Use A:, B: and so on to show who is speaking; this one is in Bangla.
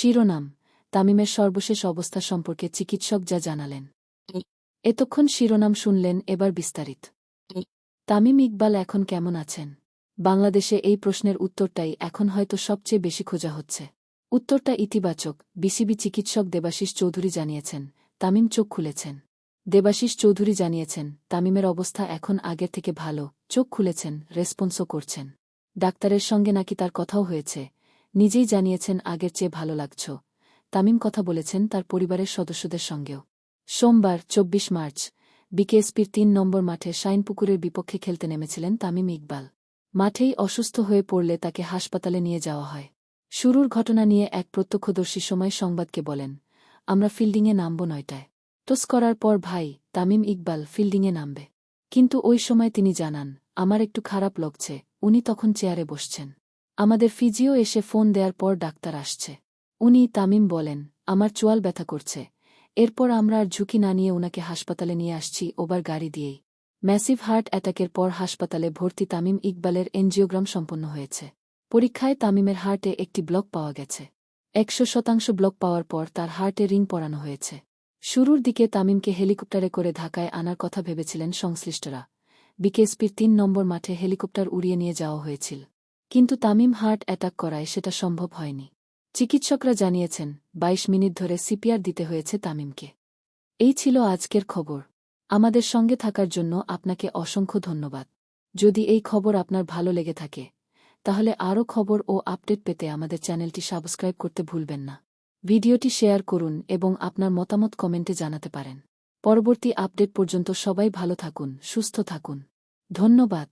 A: শিরোনাম, তামিমের সর্বশেষ অবস্থা সম্পর্কে চিকিৎসক যা জানালেন। এতক্ষণ শিরোনাম শুনলেন, এবার বিস্তারিত। তামিম ইকবাল এখন কেমন আছেন? বাংলাদেশে এই প্রশ্নের উত্তরটাই এখন হয়তো সবচেয়ে বেশি খোঁজা হচ্ছে। উত্তরটা ইতিবাচক, বিসিবি চিকিৎসক দেবাশিস চৌধুরী জানিয়েছেন, তামিম চোখ খুলেছেন। দেবাশিস চৌধুরী জানিয়েছেন, তামিমের অবস্থা এখন আগের থেকে ভালো, চোখ খুলেছেন, রেসপন্সও করছেন। ডাক্তারের সঙ্গে নাকি তার কথাও হয়েছে নিজেই জানিয়েছেন আগের চেয়ে ভালো লাগছ। তামিম কথা বলেছেন তার পরিবারের সদস্যদের সঙ্গেও। সোমবার, চব্বিশ মার্চ, বিকেএসপির তিন নম্বর মাঠে শাইনপুকুরের বিপক্ষে খেলতে নেমেছিলেন তামিম ইকবাল। মাঠেই অসুস্থ হয়ে পড়লে তাকে হাসপাতালে নিয়ে যাওয়া হয়। শুরুর ঘটনা নিয়ে এক প্রত্যক্ষদর্শী সময় সংবাদকে বলেন, আমরা ফিল্ডিংয়ে নামব নয়টায়। টোস করার পর ভাই, তামিম ইকবাল ফিল্ডিংয়ে নামবে। কিন্তু ওই সময় তিনি জানান, আমার একটু খারাপ লাগছে। উনি তখন চেয়ারে বসছেন। আমাদের ফিজিও এসে ফোন দেওয়ার পর ডাক্তার আসছে। উনি তামিম বলেন, আমার চোয়াল ব্যথা করছে। এরপর আমরা আর ঝুঁকি না নিয়ে ওনাকে হাসপাতালে নিয়ে আসছি, ওবার গাড়ি দিয়েই। ম্যাসিভ হার্ট অ্যাটাকের পর হাসপাতালে ভর্তি তামিম ইকবালের এনজিওগ্রাম সম্পন্ন হয়েছে। পরীক্ষায় তামিমের হার্টে একটি ব্লক পাওয়া গেছে। একশো শতাংশ ব্লক পাওয়ার পর তার হার্টে রিং পরানো হয়েছে। শুরুর দিকে তামিমকে হেলিকপ্টারে করে ঢাকায় আনার কথা ভেবেছিলেন সংশ্লিষ্টরা। বিকেএসপির তিন নম্বর মাঠে হেলিকপ্টার উড়িয়ে নিয়ে যাওয়া হয়েছিল। কিন্তু তামিম হার্ট অ্যাটাক করায় সেটা সম্ভব হয়নি। চিকিৎসকরা জানিয়েছেন ২২ মিনিট ধরে সিপিআর দিতে হয়েছে তামিমকে। এই ছিল আজকের খবর। আমাদের সঙ্গে থাকার জন্য আপনাকে অসংখ্য ধন্যবাদ। যদি এই খবর আপনার ভালো লেগে থাকে, তাহলে আরও খবর ও আপডেট পেতে আমাদের চ্যানেলটি সাবস্ক্রাইব করতে ভুলবেন না। ভিডিওটি শেয়ার করুন এবং আপনার মতামত কমেন্টে জানাতে পারেন। পরবর্তী আপডেট পর্যন্ত সবাই ভালো থাকুন, সুস্থ থাকুন। ধন্যবাদ।